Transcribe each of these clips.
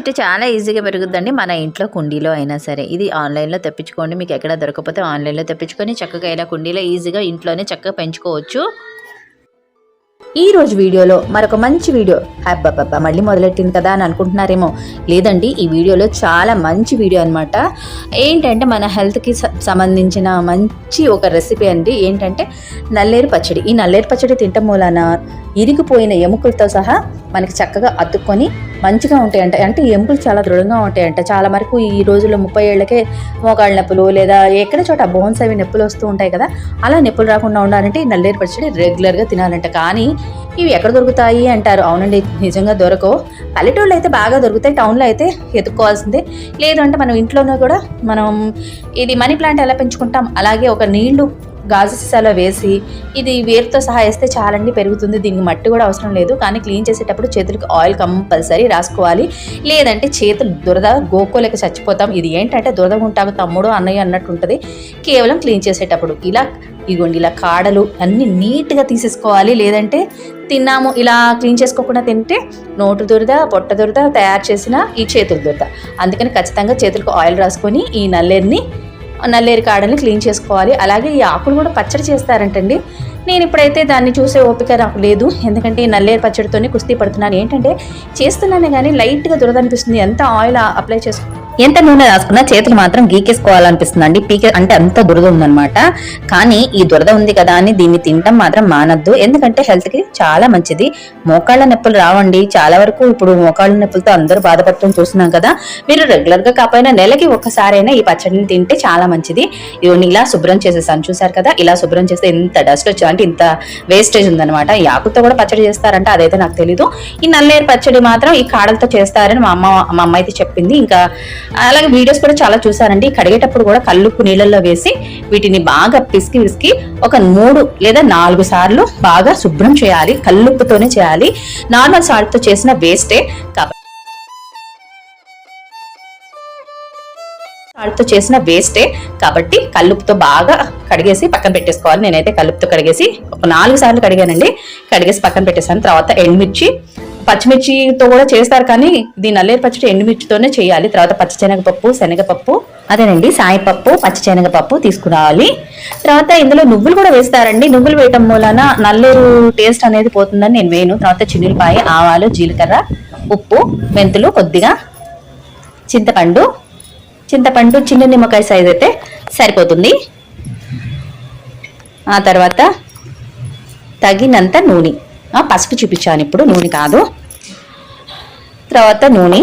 చెట్టు చాలా ఈజీగా పెరుగుద్దండి మన ఇంట్లో కుండీలో అయినా సరే. ఇది ఆన్లైన్లో తెప్పించుకోండి మీకు ఎక్కడ దొరకకపోతే ఆన్లైన్లో తెప్పించుకొని చక్కగా ఇలా కుండీలో ఈజీగా ఇంట్లోనే చక్కగా పెంచుకోవచ్చు. ఈ రోజు వీడియోలో మరొక మంచి వీడియో. అబ్బబ్బబ్బా మళ్ళీ మొదలెట్టింది కదా అని అనుకుంటున్నారేమో. లేదండి ఈ వీడియోలో చాలా మంచి వీడియో అనమాట ఏంటంటే మన హెల్త్కి సంబంధించిన మంచి ఒక రెసిపీ అండి. ఏంటంటే నల్లేరు పచ్చడి. ఈ నల్లేరు పచ్చడి తింటం మూలాన ఇరిగిపోయిన ఎముకలతో సహా మనకి చక్కగా అతుక్కొని మంచిగా ఉంటాయంట. అంటే ఎముకలు చాలా దృఢంగా ఉంటాయంట. చాలా వరకు ఈ రోజుల్లో ముప్పై ఏళ్ళకే మోకాళ్ళ నొప్పులు లేదా ఎక్కడ చోట బోన్స్ అవి నొప్పులు వస్తూ ఉంటాయి కదా. అలా నొప్పులు రాకుండా ఉండాలంటే ఈ నల్లేరు పచ్చడి రెగ్యులర్గా తినాలంట. కానీ ఇవి ఎక్కడ దొరుకుతాయి అంటారు? అవునండి నిజంగా దొరకవు. పల్లెటూళ్ళు అయితే బాగా దొరుకుతాయి. టౌన్లో అయితే ఎత్తుక్కోవాల్సిందే లేదు అంటే మనం ఇంట్లోనే కూడా మనం ఇది మనీ ప్లాంట్ ఎలా పెంచుకుంటాం? అలాగే ఒక నీళ్ళు గాజు సీసాలో వేసి ఇది వేరుతో సహా వేస్తే చాలండి పెరుగుతుంది. దీనికి మట్టి కూడా అవసరం లేదు. కానీ క్లీన్ చేసేటప్పుడు చేతులకు ఆయిల్ కంపల్సరీ రాసుకోవాలి. లేదంటే చేతులు దురద గోకోలేక చచ్చిపోతాం. ఇది ఏంటంటే దురద ఉంటాము తమ్ముడు అన్నయ్య అన్నట్టు ఉంటుంది. కేవలం క్లీన్ చేసేటప్పుడు ఇలా ఇగోండి ఇలా కాడలు అన్ని నీట్గా తీసేసుకోవాలి. లేదంటే తిన్నాము ఇలా క్లీన్ చేసుకోకుండా తింటే నోటు దురద పొట్ట దురద తయారు చేసిన ఈ చేతుల దురద. అందుకని ఖచ్చితంగా చేతులకు ఆయిల్ రాసుకొని ఈ నల్లేరుని నల్లేరు కాడని క్లీన్ చేసుకోవాలి. అలాగే ఈ ఆకులు కూడా పచ్చడి చేస్తారంటండి. నేను ఇప్పుడైతే దాన్ని చూసే ఓపిక నాకు లేదు. ఎందుకంటే ఈ నల్లేరు పచ్చడితోనే కుస్తీ పడుతున్నాను. ఏంటంటే చేస్తున్నానే కానీ లైట్గా దురద అనిపిస్తుంది. ఎంత ఆయిల్ అప్లై చేసుకో ఎంత నూనె రాసుకున్నా చేతులు మాత్రం గీకేసుకోవాలనిపిస్తుంది అండి పీకే అంటే అంత దురద ఉందన్నమాట. కానీ ఈ దురద ఉంది కదా అని దీన్ని తినటం మాత్రం మానద్దు. ఎందుకంటే హెల్త్కి చాలా మంచిది. మోకాళ్ళ నొప్పులు రావండి. చాలా వరకు ఇప్పుడు మోకాళ్ళ నొప్పులతో అందరూ బాధపడటం చూస్తున్నాం కదా. మీరు రెగ్యులర్గా కాకపోయినా నెలకి ఒక్కసారైనా ఈ పచ్చడిని తింటే చాలా మంచిది. ఇవన్నీ ఇలా శుభ్రం చేసేసాను. చూసారు కదా ఇలా శుభ్రం చేస్తే ఇంత డస్ట్ వచ్చి అంటే ఇంత వేస్టేజ్ ఉందన్నమాట. ఈ ఆకుతో కూడా పచ్చడి చేస్తారంటే అదైతే నాకు తెలీదు. ఈ నల్లేరు పచ్చడి మాత్రం ఈ కాడలతో చేస్తారని మా అమ్మ మా అమ్మ అయితే చెప్పింది. ఇంకా అలాగే వీడియోస్ కూడా చాలా చూసారండి. కడిగేటప్పుడు కూడా కల్లుప్పు నీళ్ళల్లో వేసి వీటిని బాగా పిసికి పిసికి ఒక మూడు లేదా నాలుగు సార్లు బాగా శుభ్రం చేయాలి కల్లుప్పుతోనే చేయాలి. నార్మల్ సాల్ట్తో చేసిన వేస్టే. కాబట్టి సాల్ట్తో చేసిన వేస్టే. కాబట్టి కల్లుపుతో బాగా కడిగేసి పక్కన పెట్టేసుకోవాలి. నేనైతే కల్లుపుతో కడిగేసి ఒక నాలుగు సార్లు కడిగానండి. కడిగేసి పక్కన పెట్టేసాను తర్వాత ఎండుమిర్చి పచ్చిమిర్చితో కూడా చేస్తారు కానీ దీని నల్లేరు పచ్చడి ఎండుమిర్చితోనే చేయాలి. తర్వాత పచ్చిశనగపప్పు శనగపప్పు అదేనండి సాయిపప్పు పచ్చిశనగపప్పు తీసుకురావాలి. తర్వాత ఇందులో నువ్వులు కూడా వేస్తారండి. నువ్వులు వేయటం మూలన నల్లేరు టేస్ట్ అనేది పోతుందని నేను వేయను. తర్వాత చిన్నులపాయ ఆవాలు జీలకర్ర ఉప్పు మెంతులు కొద్దిగా చింతపండు. చింతపండు చిన్న నిమ్మకాయ సైజ్ అయితే సరిపోతుంది. ఆ తర్వాత తగినంత నూనె. పసుపు చూపించాను ఇప్పుడు నూనె కాదు. తర్వాత నూనె.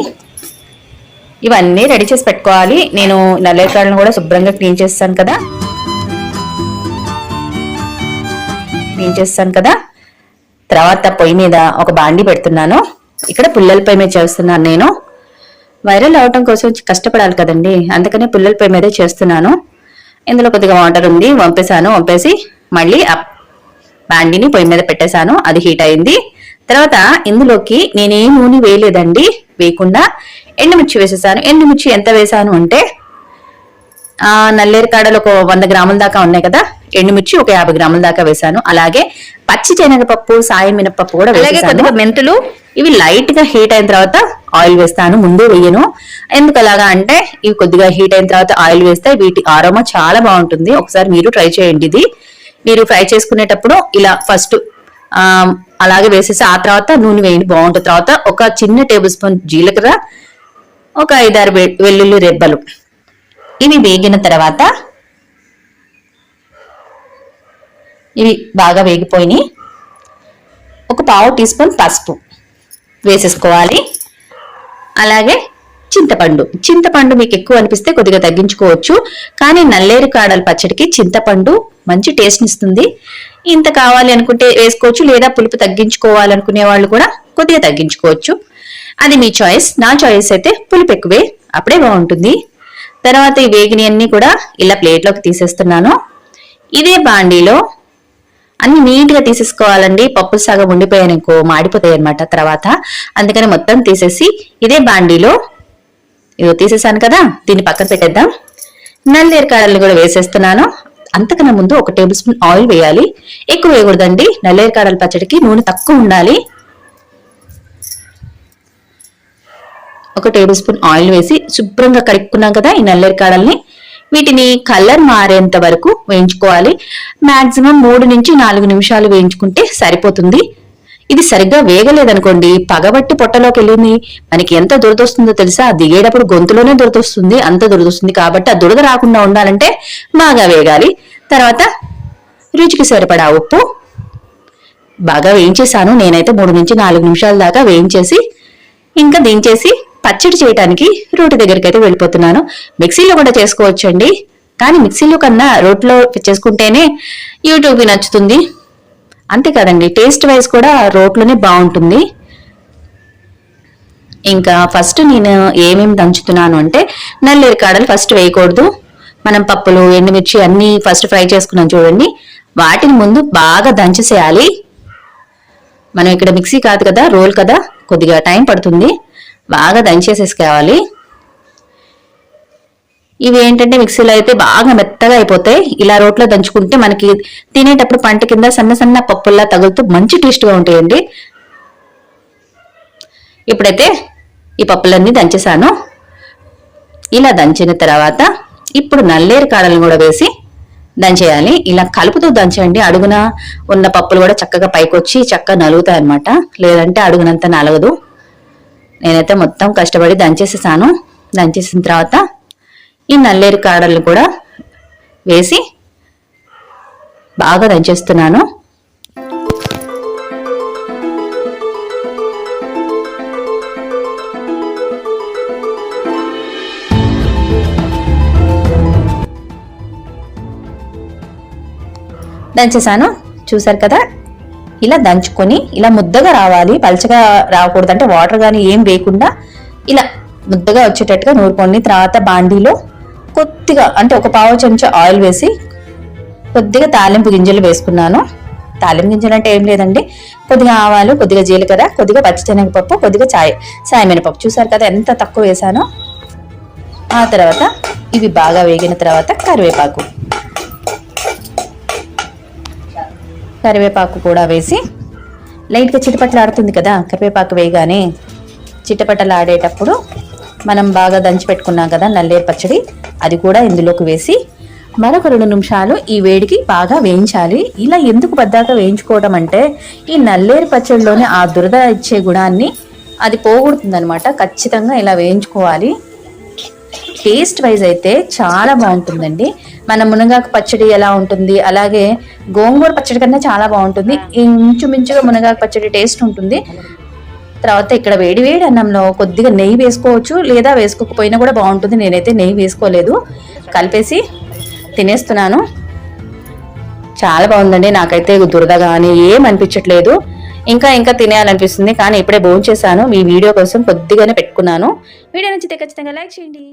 ఇవన్నీ రెడీ చేసి పెట్టుకోవాలి. నేను నల్లేకాయలను కూడా శుభ్రంగా క్లీన్ చేస్తాను కదా. క్లీన్ చేస్తాను కదా. తర్వాత పొయ్యి మీద ఒక బాండి పెడుతున్నాను. ఇక్కడ పుల్లల పొయ్యి మీద చేస్తున్నాను నేను. వైరల్ అవటం కోసం కష్టపడాలి కదండి. అందుకనే పుల్లల పొయ్యి మీదే చేస్తున్నాను. ఇందులో కొద్దిగా వాటర్ ఉంది వంపేశాను. వంపేసి మళ్ళీ బాండిని పొయ్యి మీద పెట్టేశాను. అది హీట్ అయింది. తర్వాత ఇందులోకి నేనేం నూనె వేయలేదండి. వేయకుండా ఎండుమిర్చి వేసేసాను. ఎండుమిర్చి ఎంత వేసాను అంటే ఆ నల్లేరు కాడలు ఒక వంద గ్రాముల దాకా ఉన్నాయి కదా. ఎండుమిర్చి ఒక యాభై గ్రాముల దాకా వేసాను. అలాగే పచ్చి శనగపప్పు సాయం మినపప్పు కూడా అలాగే కొద్దిగా మెంతులు. ఇవి లైట్గా హీట్ అయిన తర్వాత ఆయిల్ వేస్తాను. ముందే వేయను. ఎందుకు అలాగా అంటే ఇవి కొద్దిగా హీట్ అయిన తర్వాత ఆయిల్ వేస్తే వీటి ఆరోమా చాలా బాగుంటుంది. ఒకసారి మీరు ట్రై చేయండి ఇది. మీరు ఫ్రై చేసుకునేటప్పుడు ఇలా ఫస్ట్ ఆ, అలాగే వేసేసి ఆ తర్వాత నూనె వేయండి బాగుంటుంది. తర్వాత ఒక చిన్న టేబుల్ స్పూన్ జీలకర్ర ఒక ఐదారు వెల్లుల్లి రెబ్బలు. ఇవి వేగిన తర్వాత ఇవి బాగా వేగిపోయినాయి. ఒక పావు టీ స్పూన్ పసుపు వేసేసుకోవాలి. అలాగే చింతపండు. చింతపండు మీకు ఎక్కువ అనిపిస్తే కొద్దిగా తగ్గించుకోవచ్చు. కానీ నల్లేరు కాడల పచ్చడికి చింతపండు మంచి టేస్ట్ ఇస్తుంది. ఇంత కావాలి అనుకుంటే వేసుకోవచ్చు లేదా పులుపు తగ్గించుకోవాలనుకునే వాళ్ళు కూడా కొద్దిగా తగ్గించుకోవచ్చు. అది మీ చాయిస్ నా చాయిస్ అయితే పులుపు ఎక్కువే. అప్పుడే బాగుంటుంది. తర్వాత ఈ వేగిని అన్ని కూడా ఇలా ప్లేట్లోకి తీసేస్తున్నాను. ఇదే బాండీలో అన్ని నీట్గా తీసేసుకోవాలండి. పప్పులు సగం ఉండిపోయానుకో మాడిపోతాయి అనమాట తర్వాత. అందుకని మొత్తం తీసేసి ఇదే బాండీలో ఇదో తీసేసాను కదా దీన్ని పక్కన పెట్టేద్దాం. నల్లేరు కాడలు కూడా వేసేస్తున్నాను. అంతకన్నా ముందు ఒక టేబుల్ స్పూన్ ఆయిల్ వేయాలి. ఎక్కువ వేయకూడదండి. నల్లేరు కాడల పచ్చడికి నూనె తక్కువ ఉండాలి. ఒక టేబుల్ స్పూన్ ఆయిల్ వేసి శుభ్రంగా కడుక్కున్నాం కదా ఈ నల్లేరు కాడల్ని. వీటిని కలర్ మారేంత వరకు వేయించుకోవాలి. మాక్సిమం మూడు నుంచి నాలుగు నిమిషాలు వేయించుకుంటే సరిపోతుంది. ఇది సరిగ్గా వేగలేదనుకోండి పగబట్టి పొట్టలోకి వెళ్ళింది. మనకి ఎంత దురదొస్తుందో తెలుసా? దిగేటప్పుడు గొంతులోనే దురదొస్తుంది అంత దురదొస్తుంది కాబట్టి ఆ దురద రాకుండా ఉండాలంటే బాగా వేగాలి. తర్వాత రుచికి సరిపడా ఉప్పు. బాగా వేయించేసాను నేనైతే మూడు నుంచి నాలుగు నిమిషాల దాకా వేయించేసి ఇంకా దించేసి పచ్చడి చేయడానికి రోటి దగ్గరికి అయితే వెళ్ళిపోతున్నాను. మిక్సీలో కూడా చేసుకోవచ్చండి. కానీ మిక్సీలో కన్నా రోట్లో చేసుకుంటేనే యూట్యూబ్కి నచ్చుతుంది. అంతే కదండి టేస్ట్ వైజ్ కూడా రోట్లోనే బాగుంటుంది. ఇంకా ఫస్ట్ నేను ఏమేమి దంచుతున్నాను అంటే నల్లేరు కాడలు ఫస్ట్ వేయకూడదు. మనం పప్పులు ఎండుమిర్చి అన్నీ ఫస్ట్ ఫ్రై చేసుకున్నాం చూడండి. వాటిని ముందు బాగా దంచేసేయాలి. మనం ఇక్కడ మిక్సీ కాదు కదా రోల్ కదా కొద్దిగా టైం పడుతుంది. బాగా దంచేసేసుకోవాలి. ఇవి ఏంటంటే మిక్సీలో అయితే బాగా మెత్తగా అయిపోతాయి. ఇలా రోట్లో దంచుకుంటే మనకి తినేటప్పుడు పంట కింద సన్న సన్న పప్పుల్లా తగులుతూ మంచి టేస్ట్గా ఉంటాయండి. ఇప్పుడైతే ఈ పప్పులన్నీ దంచేసాను ఇలా దంచిన తర్వాత ఇప్పుడు నల్లేరు కాడలను కూడా వేసి దంచేయాలి. ఇలా కలుపుతూ దంచండి. అడుగున ఉన్న పప్పులు కూడా చక్కగా పైకొచ్చి చక్కగా నలుగుతాయి అనమాట లేదంటే అడుగునంత నలగదు. నేనైతే మొత్తం కష్టపడి దంచేసేసాను. దంచేసిన తర్వాత ఈ నల్లేరు కాడలు కూడా వేసి బాగా దంచేస్తున్నాను. దంచేసాను చూసారు కదా? ఇలా దంచుకొని ఇలా ముద్దగా రావాలి. పలచగా రాకూడదు. అంటే వాటర్ కానీ ఏం వేయకుండా ఇలా ముద్దగా వచ్చేటట్టుగా నూరుకొని తర్వాత బాండీలో కొద్దిగా అంటే ఒక పావు చెంచా ఆయిల్ వేసి కొద్దిగా తాలింపు గింజలు వేసుకున్నాను. తాలింపు గింజలు అంటే ఏం లేదండి. కొద్దిగా ఆవాలు కొద్దిగా జీలకర్ర కొద్దిగా పచ్చిశనగపప్పు కొద్దిగా చాయ్ సాయమినపప్పు చూసారు కదా ఎంత తక్కువ వేసానో? ఆ తర్వాత ఇవి బాగా వేగిన తర్వాత కరివేపాకు. కరివేపాకు కూడా వేసి లైట్గా చిటపట్లాడుతుంది కదా కరివేపాకు వేయగానే చిటపటలాడేటప్పుడు మనం బాగా దంచి పెట్టుకున్నాం కదా నల్లేరు పచ్చడి. అది కూడా ఇందులోకి వేసి మరొక రెండు నిమిషాలు ఈ వేడికి బాగా వేయించాలి. ఇలా ఎందుకు బద్దాక వేయించుకోవడం అంటే ఈ నల్లేరు పచ్చడిలోని ఆ దురద ఇచ్చే గుణాన్ని అది పోగొడుతుందనమాట ఖచ్చితంగా ఇలా వేయించుకోవాలి. టేస్ట్ వైజ్ అయితే చాలా బాగుంటుందండి. మన మునగాకు పచ్చడి ఎలా ఉంటుంది అలాగే గోంగూర పచ్చడి కన్నా చాలా బాగుంటుంది. ఇంచుమించుగా మునగాకు పచ్చడి టేస్ట్ ఉంటుంది. తర్వాత ఇక్కడ వేడి వేడి అన్నంలో కొద్దిగా నెయ్యి వేసుకోవచ్చు లేదా వేసుకోకపోయినా కూడా బాగుంటుంది. నేనైతే నెయ్యి వేసుకోలేదు. కలిపేసి తినేస్తున్నాను. చాలా బాగుందండి. నాకైతే దురద కానీ ఏం అనిపించట్లేదు. ఇంకా ఇంకా తినేయాలనిపిస్తుంది. కానీ ఇప్పుడే భోజనం చేశాను మీ వీడియో కోసం కొద్దిగానే పెట్టుకున్నాను. వీడియో నచ్చితే ఖచ్చితంగా లైక్ చేయండి.